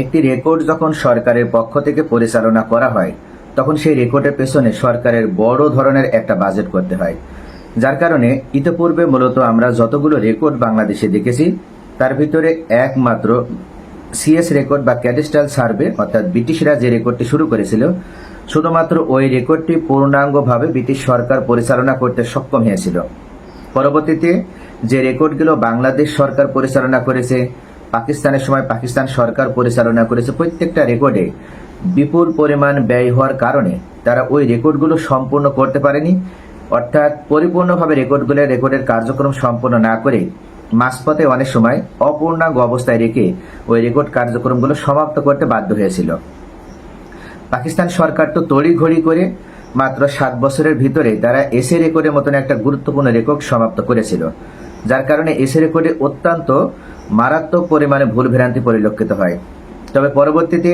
একটি রেকর্ড যখন সরকারের পক্ষ থেকে পরিচালনা করা হয়, তখন সেই রেকর্ডের পেছনে সরকারের বড় ধরনের একটা বাজেট করতে হয়। যার কারণে ইতিপূর্বে মূলত আমরা যতগুলো রেকর্ড বাংলাদেশে দেখেছি, তার ভিতরে একমাত্র সিএস রেকর্ড বা ক্যাডিস্টাল সার্ভে অর্থাৎ ব্রিটিশরা যে রেকর্ডটি শুরু করেছিল, শুধুমাত্র ওই রেকর্ডটি পূর্ণাঙ্গভাবে ব্রিটিশ সরকার পরিচালনা করতে সক্ষম হয়েছিল। পরবর্তীতে যে রেকর্ডগুলো বাংলাদেশ সরকার পরিচালনা করেছে পাকিস্তানের সময় পাকিস্তান সরকার পরিচালনা করেছে প্রত্যেকটা রেকর্ডে। বিপুল পরিমাণ ব্যয় হওয়ার কারণে তারা ওই রেকর্ডগুলো সম্পূর্ণ করতে পারেনি। অর্থাৎ পরিপূর্ণভাবে রেকর্ডগুলো, রেকর্ডের কার্যক্রম সম্পন্ন না করে মাঝপথে অনেক সময় অপূর্ণাঙ্গ অবস্থায় রেখে ওই রেকর্ড কার্যক্রমগুলো সমাপ্ত করতে বাধ্য হয়েছিল। পাকিস্তান সরকার তো তড়িঘড়ি করে মাত্র সাত বছরের ভিতরে তারা এসে রেকর্ডের মতন একটা গুরুত্বপূর্ণ রেকর্ড সমাপ্ত করেছিল। যার কারণে এসে রেকর্ডে অত্যন্ত মারাত্মক পরিমাণে ভুল ভ্রান্তি পরিলক্ষিত হয়। তবে পরবর্তীতে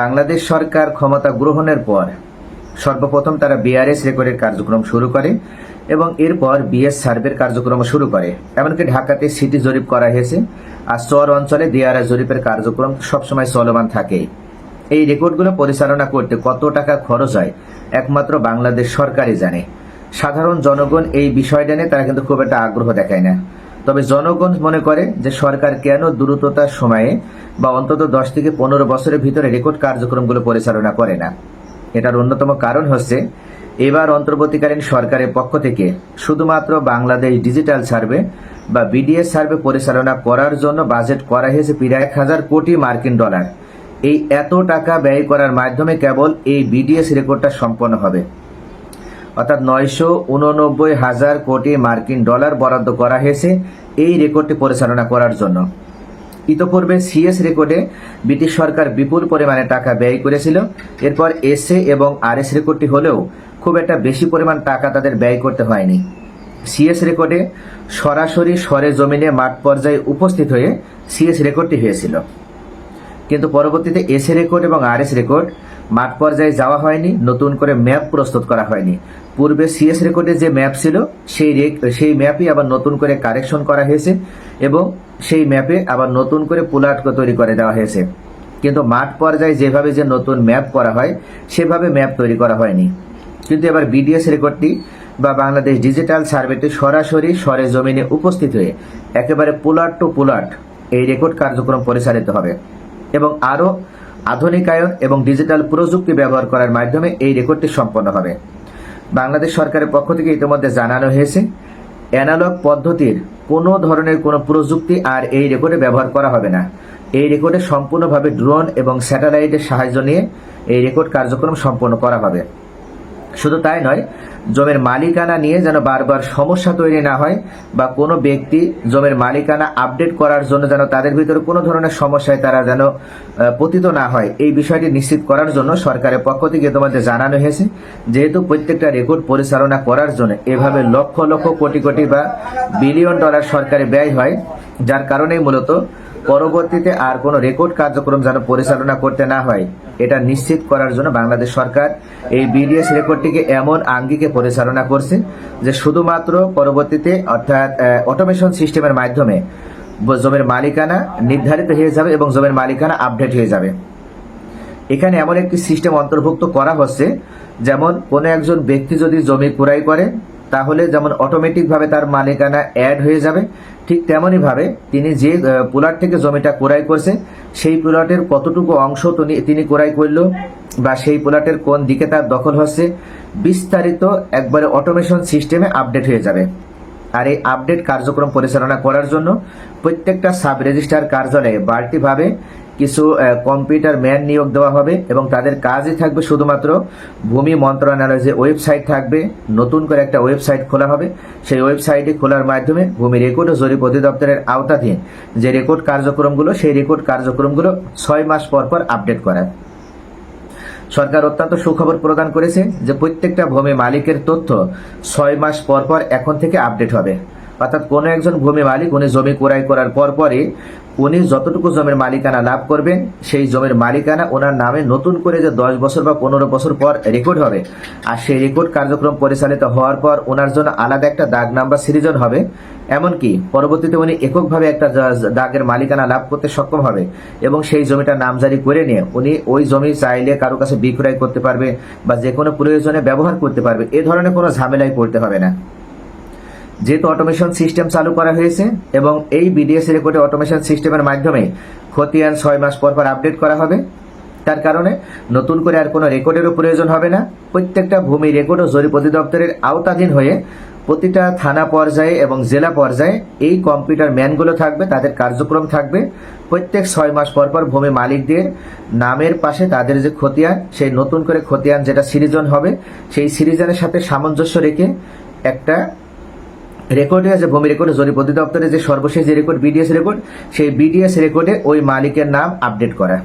বাংলাদেশ সরকার ক্ষমতা গ্রহণের পর সর্বপ্রথম তারা বিআরএস রেকর্ডের কার্যক্রম শুরু করে এবং এরপর বিএস সার্ভের কার্যক্রম শুরু করে। এমনকি ঢাকাতে সিটি জরিপ করা হয়েছে। আর চর অঞ্চলে ডিআরএস জরিপের কার্যক্রম সবসময় চলমান থাকে। এই রেকর্ডগুলো পরিচালনা করতে কত টাকা খরচ হয় একমাত্র বাংলাদেশ সরকারই জানে। সাধারণ জনগণ এই বিষয়টা নিয়ে তারা কিন্তু খুব একটা আগ্রহ দেখায় না। তবে জনগণ মনে করে যে সরকার কেন দ্রুততার সময়ে বা অন্তত দশ থেকে পনেরো বছরের ভিতরে রেকর্ড কার্যক্রমগুলো পরিচালনা করে না। এটার অন্যতম কারণ হচ্ছে, এবার অন্তর্বর্তীকালীন সরকারের পক্ষ থেকে শুধুমাত্র বাংলাদেশ ডিজিটাল সার্ভে বা বিডিএস সার্ভে পরিচালনা করার জন্য বাজেট করা হয়েছে প্রায় এক হাজার কোটি মার্কিন ডলার। এই এত টাকা ব্যয় করার মাধ্যমে কেবল এই বিডিএস রেকর্ডটা সম্পন্ন হবে। অর্থাৎ নয়শো উননব্বই হাজার কোটি মার্কিন ডলার বরাদ্দ করা হয়েছে এই রেকর্ডটি পরিচালনা করার জন্য। ইতোপূর্বে সিএস রেকর্ডে ব্রিটিশ সরকার বিপুল পরিমাণে টাকা ব্যয় করেছিল। এরপর এসএ এবং আরএস রেকর্ডটি হলেও খুব একটা বেশি পরিমাণ টাকা তাদের ব্যয় করতে হয়নি। সিএস রেকর্ডে সরাসরি সরে জমিনে মাঠ পর্যায়ে উপস্থিত হয়ে সিএস রেকর্ডটি হয়েছিল। কিন্তু পরবর্তীতে এসএ রেকর্ড এবং আরএস রেকর্ড মাঠ পর্যায়ে যাওয়া হয়নি, নতুন করে ম্যাপ প্রস্তুত করা হয়নি। পূর্বে সিএস রেকর্ডে যে ম্যাপ ছিল, সেই সেই ম্যাপই আবার নতুন করে কারেকশন করা হয়েছে এবং সেই ম্যাপে আবার নতুন করে পুলাট তৈরি করে দেওয়া হয়েছে। কিন্তু মাঠ পর্যায়ে যেভাবে যে নতুন ম্যাপ করা হয়, সেভাবে ম্যাপ তৈরি করা হয়নি। কিন্তু এবার বিডিএস রেকর্ডটি বা বাংলাদেশ ডিজিটাল সার্ভেটি সরাসরি সরে জমিনে উপস্থিত হয়ে একেবারে পুলাট টু পুলাট এই রেকর্ড কার্যক্রম পরিচালিত হবে। এবং আরও আধুনিকায়ন এবং ডিজিটাল প্রযুক্তি ব্যবহার করার মাধ্যমে এই রেকর্ডটি সম্পন্ন হবে। বাংলাদেশ সরকারের পক্ষ থেকে ইতিমধ্যে জানানো হয়েছে, অ্যানালগ পদ্ধতির কোনো ধরনের কোনো প্রযুক্তি আর এই রেকর্ডে ব্যবহার করা হবে না। এই রেকর্ডে সম্পূর্ণভাবে ড্রোন এবং স্যাটেলাইটের সাহায্য নিয়ে এই রেকর্ড কার্যক্রম সম্পন্ন করা হবে। শুধু তাই নয়, জমির মালিকানা নিয়ে যেন বারবার সমস্যা তৈরি না হয় বা কোনো ব্যক্তি জমির মালিকানা আপডেট করার জন্য যেন তাদের ভিতরে কোনো ধরনের সমস্যায় তারা যেন পতিত না হয়, এই বিষয়টি নিশ্চিত করার জন্য সরকারের পক্ষ থেকে তোমাদের জানানো হয়েছে। যেহেতু প্রত্যেকটা রেকর্ড পরিচালনা করার জন্য এভাবে লক্ষ লক্ষ কোটি কোটি বা বিলিয়ন ডলার সরকারি ব্যয় হয়, যার কারণেই মূলত পরবর্তীতে আর কোনো রেকর্ড কার্যক্রম যেন পরিচালনা করতে না হয়, এটা নিশ্চিত করার জন্য বাংলাদেশ সরকার এই বিডিএস রেকর্ডটিকে এমন আঙ্গিকে পরিচালনা করছে যে শুধুমাত্র পরবর্তীতে অর্থাৎ অটোমেশন সিস্টেমের মাধ্যমে জমির মালিকানা নির্ধারিত হয়ে যাবে এবং জমির মালিকানা আপডেট হয়ে যাবে। এখানে এমন একটি সিস্টেম অন্তর্ভুক্ত করা হচ্ছে, যেমন কোনো একজন ব্যক্তি যদি জমি ক্রয় করে তাহলে যেমন অটোমেটিকভাবে তার মালিকানা অ্যাড হয়ে যাবে, ঠিক তেমনই ভাবে তিনি যে প্লট থেকে জমিটা ক্রয় করছে, সেই প্লটের কতটুকু অংশ তিনি- তিনি ক্রয় করল বা সেই প্লটের কোন দিকে তার দখল হচ্ছে, বিস্তারিত একবারে অটোমেশন সিস্টেমে আপডেট হয়ে যাবে। আর এই আপডেট কার্যক্রম পরিচালনা করার জন্য প্রত্যেকটা সাব রেজিস্ট্রার কার্যালয়ে বাড়তিভাবে কিছু কম্পিউটার ম্যান নিয়োগ দেওয়া হবে এবং তাদের কাজই থাকবে শুধুমাত্র ভূমি মন্ত্রণালয়ের যে ওয়েবসাইট থাকবে, নতুন করে একটা ওয়েবসাইট খোলা হবে। সেই ওয়েবসাইটে খোলার মাধ্যমে ভূমি রেকর্ড ও জরিপ অধিদপ্তরের আওতাধীন যে রেকর্ড কার্যক্রমগুলো, সেই রেকর্ড কার্যক্রমগুলো ছয় মাস পর পর আপডেট করা সরকার অত্যন্ত সুখবর প্রদান করেছে যে প্রত্যেকটা ভূমি মালিকের তথ্য ছয় মাস পর পর এখন থেকে আপডেট হবে। অর্থাৎ কোনো একজন ভূমি মালিক, উনি জমি ক্রয় করার পর পরই উনি যতটুকু জমির মালিকানা লাভ করবেন, সেই জমির মালিকানা ওনার নামে নতুন করে যে দশ বছর বা পনেরো বছর পর রেকর্ড হবে। আর সেই রেকর্ড কার্যক্রম পরিচালিত হওয়ার পর ওনার জন্য আলাদা একটা দাগ নাম্বার সৃজন হবে। এমনকি পরবর্তীতে উনি এককভাবে একটা দাগের মালিকানা লাভ করতে সক্ষম হবে। এবং সেই জমিটা নামজারি করে নিয়ে উনি ওই জমি চাইলে কারও কাছে বিক্রয় করতে পারবে বা যে কোনো প্রয়োজনে ব্যবহার করতে পারবে। এ ধরনের কোনো ঝামেলায় পড়তে হবে না। যেহেতু অটোমেশন সিস্টেম চালু করা হয়েছে এবং এই বিডিএস রেকর্ডে অটোমেশন সিস্টেমের মাধ্যমে খতিয়ান ছয় মাস পর পর আপডেট করা হবে। তার কারণে নতুন করে আর কোনো রেকর্ডেরও প্রয়োজন হবে না। প্রত্যেকটা ভূমি রেকর্ড ও জরিপ অধিদপ্তরের আওতাধীন হয়ে প্রতিটা থানা পর্যায়ে এবং জেলা পর্যায়ে এই কম্পিউটার ম্যানগুলো থাকবে, তাদের কার্যক্রম থাকবে। প্রত্যেক ছয় মাস পর পর ভূমি মালিকদের নামের পাশে তাদের যে খতিয়ান, সেই নতুন করে খতিয়ান যেটা সিরিজন হবে, সেই সিরিজনের সাথে সামঞ্জস্য রেখে একটা রেকর্ডে আছে, ভূমি রেকর্ড জরিপ অধিদপ্তরের যে সর্বশেষ যে রেকর্ড বিডিএস রেকর্ড সেই বিডিএস রেকর্ডে ওই মালিকের নাম আপডেট করা।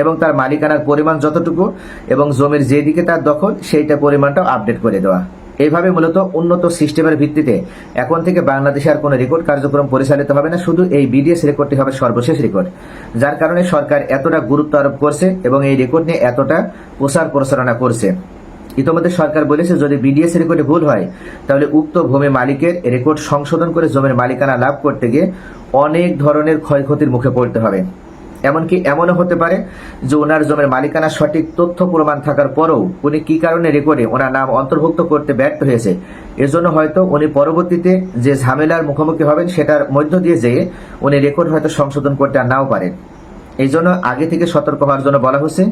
এবং তার মালিকানার পরিমাণ যতটুকু এবং জমির যেদিকে তার দখল, সেইটা পরিমাণটাও আপডেট করে দেওয়া। এইভাবে মূলত উন্নত সিস্টেমের ভিত্তিতে এখন থেকে বাংলাদেশে আর কোনো রেকর্ড কার্যক্রম পরিচালিত হবে না, শুধু এই বিডিএস রেকর্ডটি হবে সর্বশেষ রেকর্ড যার কারণে সরকার এতটা গুরুত্ব আরোপ করছে এবং এই রেকর্ড নিয়ে এতটা প্রচার প্রচারণা করছে। ইতিমধ্যে সরকার বলেছে, যদি বিডিএস রেকর্ডে ভুল হয়, তাহলে উক্ত ভূমি মালিকের রেকর্ড সংশোধন করে জমির মালিকানা লাভ করতে গিয়ে অনেক ধরনের ক্ষয়ক্ষতির মুখে পড়তে হবে। এমনকি এমনও হতে পারে যে ওনার জমির মালিকানা সঠিক তথ্য প্রমাণ থাকার পরেও উনি কি কারণে রেকর্ডে ওনার নাম অন্তর্ভুক্ত করতে ব্যর্থ হয়েছে। এজন্য হয়তো উনি পরবর্তীতে যে ঝামেলার মুখোমুখি হবেন, সেটার মধ্য দিয়ে যেয়ে উনি রেকর্ড হয়তো সংশোধন করতে আর নাও পারেন। এই জন্য আগে থেকে সতর্ক হওয়ার জন্য বলা হচ্ছে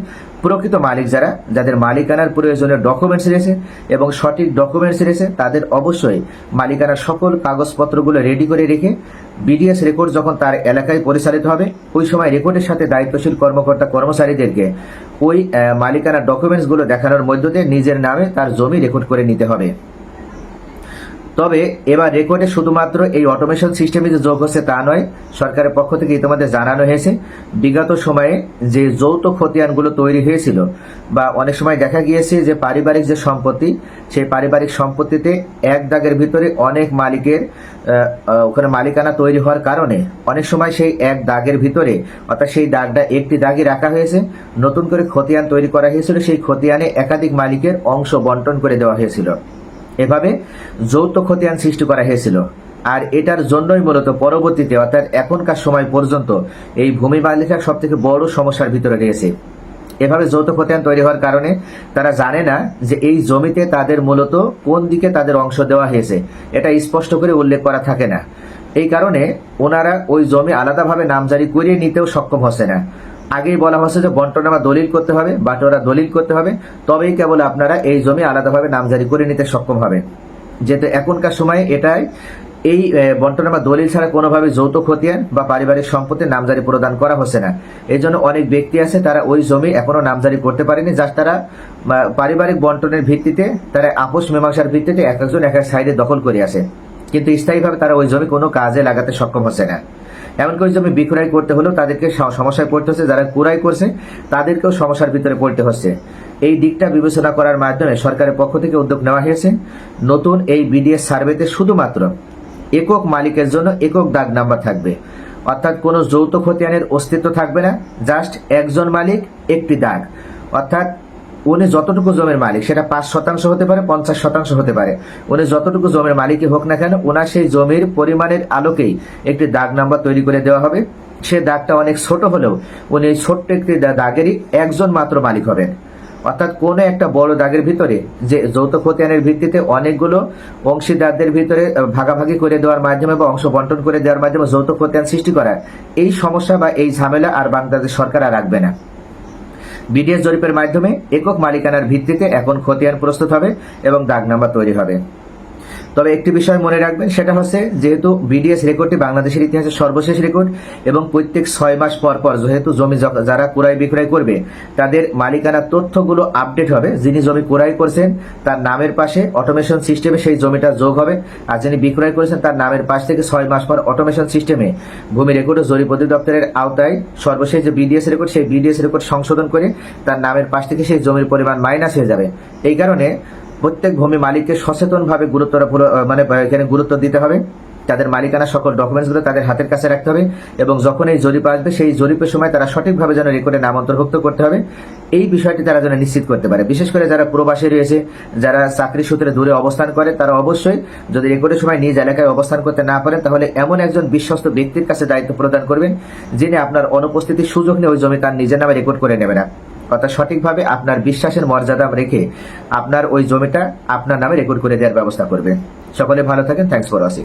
প্রকৃত মালিক যারা, যাদের মালিকানার প্রয়োজনীয় ডকুমেন্টস রয়েছে এবং সঠিক ডকুমেন্টস রয়েছে, তাদের অবশ্যই মালিকানার সকল কাগজপত্রগুলো রেডি করে রেখে বিডিএস রেকর্ড যখন তার এলাকায় পরিচালিত হবে, ওই সময় রেকর্ডের সাথে দায়িত্বশীল কর্মকর্তা কর্মচারীদেরকে ওই মালিকানার ডকুমেন্টসগুলো দেখানোর মধ্য দিয়ে নিজের নামে তার জমি রেকর্ড করে নিতে হবে। তবে এবার রেকর্ডে শুধুমাত্র এই অটোমেশন সিস্টেমে যে যোগ হচ্ছে তা নয়, সরকারের পক্ষ থেকে ইতিমধ্যে জানানো হয়েছে, বিগত সময়ে যে যৌথ খতিয়ানগুলো তৈরি হয়েছিল বা অনেক সময় দেখা গিয়েছে যে পারিবারিক যে সম্পত্তি, সেই পারিবারিক সম্পত্তিতে এক দাগের ভিতরে অনেক মালিকের ওখানে মালিকানা তৈরি হওয়ার কারণে অনেক সময় সেই এক দাগের ভিতরে, অর্থাৎ সেই দাগটা একটি দাগই রাখা হয়েছে, নতুন করে খতিয়ান তৈরি করা হয়েছিল, সেই খতিয়ানে একাধিক মালিকের অংশ বন্টন করে দেওয়া হয়েছিল। এভাবে যৌথ খতিয়ান সৃষ্টি করা হয়েছিল। আর এটার জন্যই মূলত পরবর্তীতে, অর্থাৎ এখনকার সময় পর্যন্ত, এই ভূমি মালিকার সব থেকে বড় সমস্যার ভিতরে রয়েছে। এভাবে যৌথ খতিয়ান তৈরি হওয়ার কারণে তারা জানে না যে এই জমিতে তাদের মূলত কোন দিকে তাদের অংশ দেওয়া হয়েছে। এটা স্পষ্ট করে উল্লেখ করা থাকে না। এই কারণে ওনারা ওই জমি আলাদাভাবে নামজারি করিয়ে নিতেও সক্ষম হচ্ছে না। আগেই বলা হচ্ছে যে বন্টনামা দলিল করতে হবে বাটোরা দলিল করতে হবে, তবেই কেবল আপনারা এই জমি আলাদাভাবে নামজারি করে নিতে সক্ষম হবে। যেহেতু এখনকার সময়ে এটাই, এই বন্টনামা দলিল ছাড়া কোনোভাবে যৌথ খতিয়ান বা পারিবারিক সম্পত্তির নামজারি প্রদান করা হচ্ছে না। এই জন্য অনেক ব্যক্তি আছে, তারা ওই জমি এখনও নামজারি করতে পারেনি যা তারা পারিবারিক বন্টনের ভিত্তিতে, তারা আপোষ মীমাংসার ভিত্তিতে এক একজন এক এক সাইডে দখল করে আসে। কিন্তু স্থায়ীভাবে তারা ওই জমি কোনো কাজে লাগাতে সক্ষম হচ্ছে না। এমনকি ওই জমি বিক্রয় করতে হলেও তাদেরকে সমস্যায় পড়তে হচ্ছে, যারা ক্রয় করছে, তাদেরকেও সমস্যার ভিতরে পড়তে হচ্ছে। এই দিকটা বিবেচনা করার মাধ্যমে সরকারের পক্ষ থেকে উদ্যোগ নেওয়া হয়েছে। নতুন এই বিডিএস সার্ভেতে শুধুমাত্র একক মালিকের জন্য একক দাগ নাম্বার থাকবে। অর্থাৎ কোনো যৌথ খতিয়ানের অস্তিত্ব থাকবে না, জাস্ট একজন মালিক, একটি দাগ অর্থাৎ উনি যতটুকু জমির মালিক, সেটা পাঁচ শতাংশ হতে পারে, পঞ্চাশ শতাংশ হতে পারে। উনি যতটুকু জমির মালিকই হোক না কেন ওনার সেই জমির পরিমাণের আলোকেই একটি দাগ নাম্বার তৈরি করে দেওয়া হবে। সে দাগটা অনেক ছোট হলেও উনি এই ছোট্ট একটি দাগেরই একজন মাত্র মালিক হবেন। অর্থাৎ কোনো একটা বড় দাগের ভিতরে যে যৌথ খতিয়ানের ভিত্তিতে অনেকগুলো অংশীদারদের ভিতরে ভাগাভাগি করে দেওয়ার মাধ্যমে বা অংশ বন্টন করে দেওয়ার মাধ্যমে যৌথ খতিয়ান সৃষ্টি করা এই সমস্যা বা এই ঝামেলা আর বাংলাদেশ সরকার আর রাখবে না। বিডিএস জরিপের মাধ্যমে একক মালিকানার ভিত্তিতে এখন খতিয়ান প্রস্তুত হবে এবং দাগ নাম্বার তৈরি হবে। তবে একটি বিষয় মনে রাখবেন, সেটা হচ্ছে যেহেতু বিডিএস রেকর্ডটি বাংলাদেশের ইতিহাসের সর্বশেষ রেকর্ড এবং প্রত্যেক ছয় মাস পর পর যেহেতু জমি যারা ক্রয় বিক্রয় করবে, তাদের মালিকানার তথ্যগুলো আপডেট হবে। যিনি জমি ক্রয় করছেন, তার নামের পাশে অটোমেশন সিস্টেমে সেই জমিটা যোগ হবে। আর যিনি বিক্রয় করেছেন, তার নামের পাশ থেকে ছয় মাস পর অটোমেশন সিস্টেমে ভূমি রেকর্ড ও জরিপ অধিদপ্তরের আওতায় সর্বশেষ যে বিডিএস রেকর্ড সেই বিডিএস রেকর্ড সংশোধন করে তার নামের পাশ থেকে সেই জমির পরিমাণ মাইনাস হয়ে যাবে। এই কারণে প্রত্যেক ভূমি মালিককে সচেতনভাবে গুরুত্ব মানে এখানে গুরুত্ব দিতে হবে। তাদের মালিকানা সকল ডকুমেন্টসগুলো তাদের হাতের কাছে রাখতে হবে এবং যখন এই জরিপ আসবে, সেই জরিপের সময় তারা সঠিকভাবে যেন রেকর্ডে নাম অন্তর্ভুক্ত করতে হবে। এই বিষয়টি তারা যেন নিশ্চিত করতে পারে। বিশেষ করে যারা প্রবাসী রয়েছে, যারা চাকরি সূত্রে দূরে অবস্থান করে, তারা অবশ্যই যদি রেকর্ডের সময় নিজ এলাকায় অবস্থান করতে না পারেন, তাহলে এমন একজন বিশ্বস্ত ব্যক্তির কাছে দায়িত্ব প্রদান করবেন, যিনি আপনার অনুপস্থিতির সুযোগ নিয়ে ওই জমি তার নিজের নামে রেকর্ড করে নেবে না। অর্থাৎ সঠিকভাবে আপনার বিশ্বাসের মর্যাদা রেখে আপনার ওই জমিটা আপনার নামে রেকর্ড করে দেওয়ার ব্যবস্থা করবেন সকলে ভালো থাকেন থ্যাংকস ফর ওয়াচিং